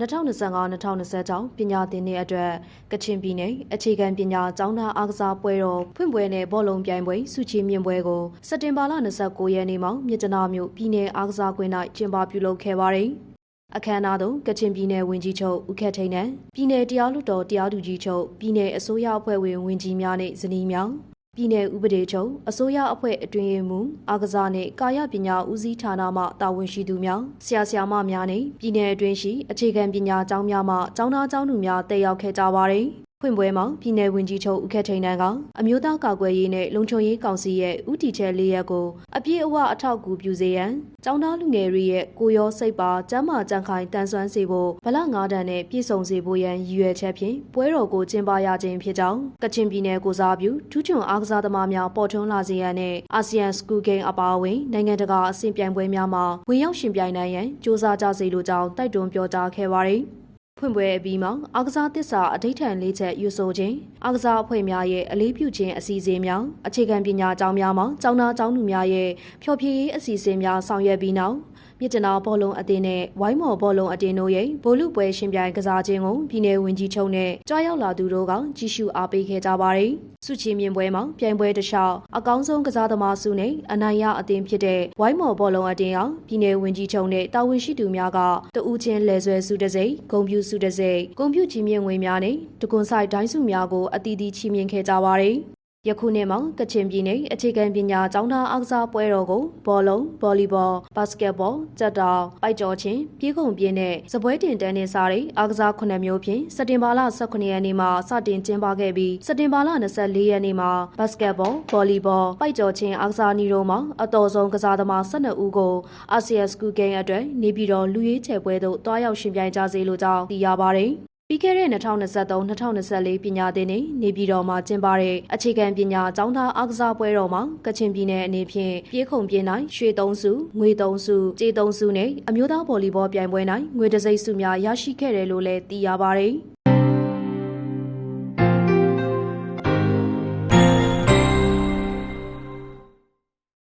2025-2026ပညာသင်နှစ်အတွက်ကချင်ပြည်နယ်အခြေခံပညာကျောင်းသားအားကစားပွဲတော်ဖွင့်ပွဲနဲ့ဘောလုံးပြိုင်ပွဲစုချီမြင့်ပွဲကိုစက်တင်ဘာလ29ရက်နေ့မှာမြစ်တနာမြို့ပြည်နယ်အားကစားကွင်း၌ကျင်းပပြုလုပ်ခဲ့ပါတယ်။အခမ်းအနားသို့ကချင်ပြည်နယ်ဝန်ကြီးချုပ်ဦးခက်ထိန်နဲ့ပြည်နယ်တရားလွှတ်တော်တရားသူကြီးချုပ်ပြည်နယ်အစိုးရအဖွဲ့ဝင်ဝန်ကြီးများနဲ့ဇနီးများ ပြည်내ဥပဒေချုပ်အစိုးရအဖွဲ့အတွင်းရေးမှူးအာကစားနှင့်ကာယပညာဦးစီးဌာနမှတာဝန်ရှိသူများဆရာဆရာမများနှင့်ပြည်내အတွင်းရှိအခြေခံပညာကျောင်းများမှကျောင်းသားကျောင်းသူများတက်ရောက်ခဲ့ကြပါသည် ဖွင့်ပွဲမှာပြည်내ဝန်ကြီးချုပ်ဦးခက်ထိန်တန်းကအမျိုးသားကာကွယ်ရေးနဲ့လုံခြုံရေးကောင်စီရဲ့ဥတီချက်လေးရက်ကိုအပြည့်အဝအထောက်အကူပြုစေရန်ကျောင်းသားလူငယ်တွေရဲ့ကိုရောစိတ်ပါကျမ်းမာကြံ့ခိုင်တန်ဆွမ်းစေဖို့ဗလငါးတန်နဲ့ပြည့်စုံစေဖို့ရန်ရည်ရွယ်ချက်ဖြင့်ပွဲတော်ကိုကျင်းပရခြင်းဖြစ်ကြောင်းကချင်ပြည်နယ်ကိုစားပြုထူးချွန်အားကစားသမားများပေါ်ထွန်းလာစေရန်နဲ့အာဆီယံစကူဂိမ်းအပါအဝင်နိုင်ငံတကာအဆင့်ပြိုင်ပွဲများမှာဝင်ရောက်ရှင်ပြိုင်နိုင်ရန်စ조사ကြစေလိုကြောင်းတိုက်တွန်းပြောကြားခဲ့ပါတယ် ဖွင့်ပွဲအပြီးမှာအားကစားသစ္စာအဋိဌံလေးချက်ယူဆိုခြင်းအားကစားအဖွဲ့များရဲ့အလေးပြုခြင်းအစီအစဉ်များအခြေခံပညာကျောင်းများမှာကျောင်းသားကျောင်းသူများရဲ့ဖျော်ဖြေရေးအစီအစဉ်များဆောင်ရွက်ပြီးနောက် မြစ်တနာဘောလုံးအသင်းနဲ့ဝိုင်းမော်ဘောလုံးအသင်းတို့ရဲ့ဗိုလ်လူပွဲရှင်ပြိုင်ကစားခြင်းကိုပြည်내ဝင်ကြီးချုပ်နဲ့ကြားရောက်လာသူတို့ကကြီးစုအားပေးခဲ့ကြပါတယ်။စုချီမြင့်ပွဲမှာပြိုင်ပွဲတစ်လျှောက်အကောင်းဆုံးကစားသမားစုနဲ့အနိုင်ရအသင်းဖြစ်တဲ့ဝိုင်းမော်ဘောလုံးအသင်းအောင်ပြည်내ဝင်ကြီးချုပ်နဲ့တာဝန်ရှိသူများကတဦးချင်းလဲဆွဲစုတစ်စိမ့်ဂုံပြူစုတစ်စိမ့်ဂုံပြူချီမြင့်ငွေများနဲ့တကွန်ဆိုင်ဒိုင်းစုများကိုအတီးတီးချီမြင့်ခဲ့ကြပါတယ်။ ယခုနှစ်မှာကချင်ပြည်နယ်အခြေခံပညာကျောင်းသားအားကစားပွဲတော်ကိုဘောလုံး၊ဗော်လီဘော၊ဘတ်စကက်ဘော၊ကြက်တောင်၊ပိုက်ကျော်ချင်း၊ပြေးခုံပြင်းနဲ့စပွဲတင်တန်းနဲ့စားတဲ့အားကစားခုနှစ်မျိုးဖြင့်စက်တင်ဘာလ18ရက်နေ့မှာစတင်ကျင်းပခဲ့ပြီးစက်တင်ဘာလ24ရက်နေ့မှာဘတ်စကက်ဘော၊ဗော်လီဘော၊ပိုက်ကျော်ချင်းအားကစားနီတို့မှာအတော်ဆုံးကစားသမား12ဦးကိုအာဆီယံစကူဂိမ်းအတွက်နေပြည်တော်လူရေးချယ်ပွဲသို့တွားရောက်ရှင်ပြိုင်ကြစေလိုကြောင်းသိရပါတယ်။ ပြီးခဲ့တဲ့2023-2024ပညာသင်နှစ်နေပြည်တော်မှာကျင်းပတဲ့အခြေခံပညာကျောင်းသားအားကစားပွဲတော်မှာကချင်ပြည်နယ်အနေဖြင့်ပြေးခုံပြင်းတိုင်းရွှေသုံးစုငွေသုံးစုကြေသုံးစုနဲ့အမျိုးသားဗော်လီဘောပြိုင်ပွဲ၌ငွေတစိမ့်စုများရရှိခဲ့တယ်လို့လည်းသိရပါတယ်။